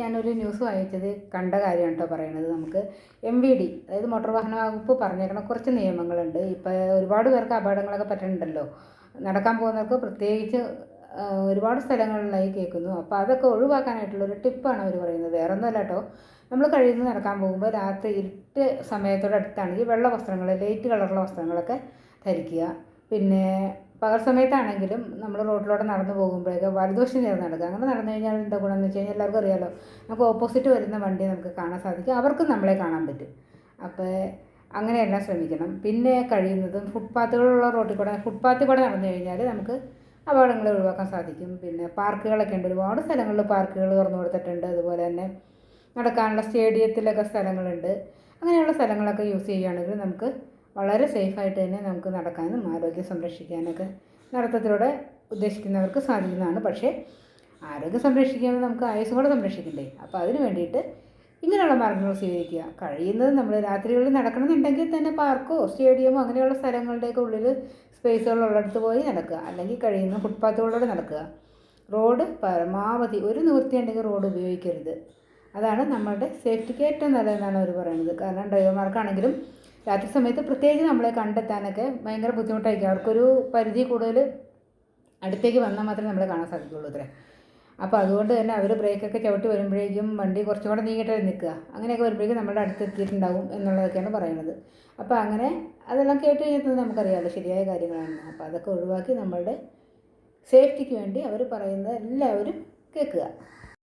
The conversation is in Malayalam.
ഞാനൊരു ന്യൂസ് വായിച്ചത് കണ്ട കാര്യമാണ് കേട്ടോ പറയണത് നമുക്ക്. എം വി ഡി അതായത് മോട്ടോർ വാഹന വകുപ്പ് പറഞ്ഞേക്കണ കുറച്ച് നിയമങ്ങളുണ്ട്. ഇപ്പോൾ ഒരുപാട് പേർക്ക് അപകടങ്ങളൊക്കെ പറ്റുന്നുണ്ടല്ലോ നടക്കാൻ പോകുന്നവർക്ക് പ്രത്യേകിച്ച് ഒരുപാട് സ്ഥലങ്ങളിലായി കേൾക്കുന്നു. അപ്പോൾ അതൊക്കെ ഒഴിവാക്കാനായിട്ടുള്ള ഒരു ടിപ്പാണ് അവർ പറയുന്നത്. വേറെ ഒന്നുമല്ല കേട്ടോ. നമ്മൾ കഴിയുന്ന നടക്കാൻ പോകുമ്പോൾ രാത്രി ഇരുട്ട് സമയത്തോടടുത്താണെങ്കിൽ വെള്ള വസ്ത്രങ്ങൾ ലൈറ്റ് കളറുള്ള വസ്ത്രങ്ങളൊക്കെ ധരിക്കുക. പിന്നെ പകൽ സമയത്താണെങ്കിലും നമ്മൾ റോഡിലൂടെ നടന്നു പോകുമ്പോഴേക്ക് വലതുവശം ചേർന്ന് നടക്കുക. അങ്ങനെ നടന്നു കഴിഞ്ഞാൽ എന്താ ഗുണമെന്ന് വെച്ച് കഴിഞ്ഞാൽ എല്ലാവർക്കും അറിയാലോ നമുക്ക് ഓപ്പോസിറ്റ് വരുന്ന വണ്ടി നമുക്ക് കാണാൻ സാധിക്കും. അവർക്കും നമ്മളെ കാണാൻ പറ്റും. അപ്പോൾ അങ്ങനെയെല്ലാം ശ്രമിക്കണം. പിന്നെ കഴിയുന്നതും ഫുട്പാത്തുകളുള്ള റോഡിൽ കൂടെ ഫുട്പാത്തിൽ കൂടെ നടന്നു കഴിഞ്ഞാൽ നമുക്ക് അപകടങ്ങൾ ഒഴിവാക്കാൻ സാധിക്കും. പിന്നെ പാർക്കുകളൊക്കെ ഉണ്ട്. ഒരുപാട് സ്ഥലങ്ങളിൽ പാർക്കുകൾ തുറന്നു കൊടുത്തിട്ടുണ്ട്. അതുപോലെ തന്നെ നടക്കാനുള്ള സ്റ്റേഡിയത്തിലൊക്കെ സ്ഥലങ്ങളുണ്ട്. അങ്ങനെയുള്ള സ്ഥലങ്ങളൊക്കെ യൂസ് ചെയ്യുകയാണെങ്കിൽ നമുക്ക് വളരെ സേഫായിട്ട് തന്നെ നമുക്ക് നടക്കാനും ആരോഗ്യം സംരക്ഷിക്കാനൊക്കെ നടത്തത്തിലൂടെ ഉദ്ദേശിക്കുന്നവർക്ക് സാധിക്കുന്നതാണ്. പക്ഷേ ആരോഗ്യം സംരക്ഷിക്കുമ്പോൾ നമുക്ക് ആയുസ് കൂടെ സംരക്ഷിക്കണ്ടേ? അപ്പോൾ അതിന് വേണ്ടിയിട്ട് ഇങ്ങനെയുള്ള മാർഗങ്ങൾ സ്വീകരിക്കുക. കഴിയുന്നത് നമ്മൾ രാത്രികളിൽ നടക്കണമെന്നുണ്ടെങ്കിൽ തന്നെ പാർക്കോ സ്റ്റേഡിയമോ അങ്ങനെയുള്ള സ്ഥലങ്ങളുടെയൊക്കെ ഉള്ളിൽ സ്പേസുകളുള്ളിടത്ത് പോയി നടക്കുക. അല്ലെങ്കിൽ കഴിയുന്ന ഫുട്പാത്തുകളിലൂടെ നടക്കുക. റോഡ് പരമാവധി ഒരു നിവൃത്തിയുണ്ടെങ്കിൽ റോഡ് ഉപയോഗിക്കരുത്. അതാണ് നമ്മളുടെ സേഫ്റ്റിക്ക് ഏറ്റവും നല്ലതെന്നാണ് അവർ പറയുന്നത്. കാരണം ഡ്രൈവർമാർക്കാണെങ്കിലും രാത്രി സമയത്ത് പ്രത്യേകിച്ച് നമ്മളെ കണ്ടെത്താനൊക്കെ ഭയങ്കര ബുദ്ധിമുട്ടായിരിക്കും. അവർക്കൊരു പരിധി കൂടുതൽ അടുത്തേക്ക് വന്നാൽ മാത്രമേ നമ്മളെ കാണാൻ സാധിക്കുള്ളൂ അത്രേ. അപ്പോൾ അതുകൊണ്ട് തന്നെ അവർ ബ്രേക്കൊക്കെ ചവിട്ടി വരുമ്പോഴേക്കും വണ്ടി കുറച്ചും കൂടെ നീങ്ങിയിട്ട് നിൽക്കുക. അങ്ങനെയൊക്കെ വരുമ്പോഴേക്കും നമ്മുടെ അടുത്ത് എത്തിയിട്ടുണ്ടാകും എന്നുള്ളതൊക്കെയാണ് പറയുന്നത്. അപ്പോൾ അങ്ങനെ അതെല്ലാം കേട്ട് കഴിഞ്ഞാൽ നമുക്കറിയാമല്ലോ ശരിയായ കാര്യങ്ങളാണ്. അപ്പോൾ അതൊക്കെ ഒഴിവാക്കി നമ്മളുടെ സേഫ്റ്റിക്ക് വേണ്ടി അവർ പറയുന്നത് എല്ലാവരും കേൾക്കുക.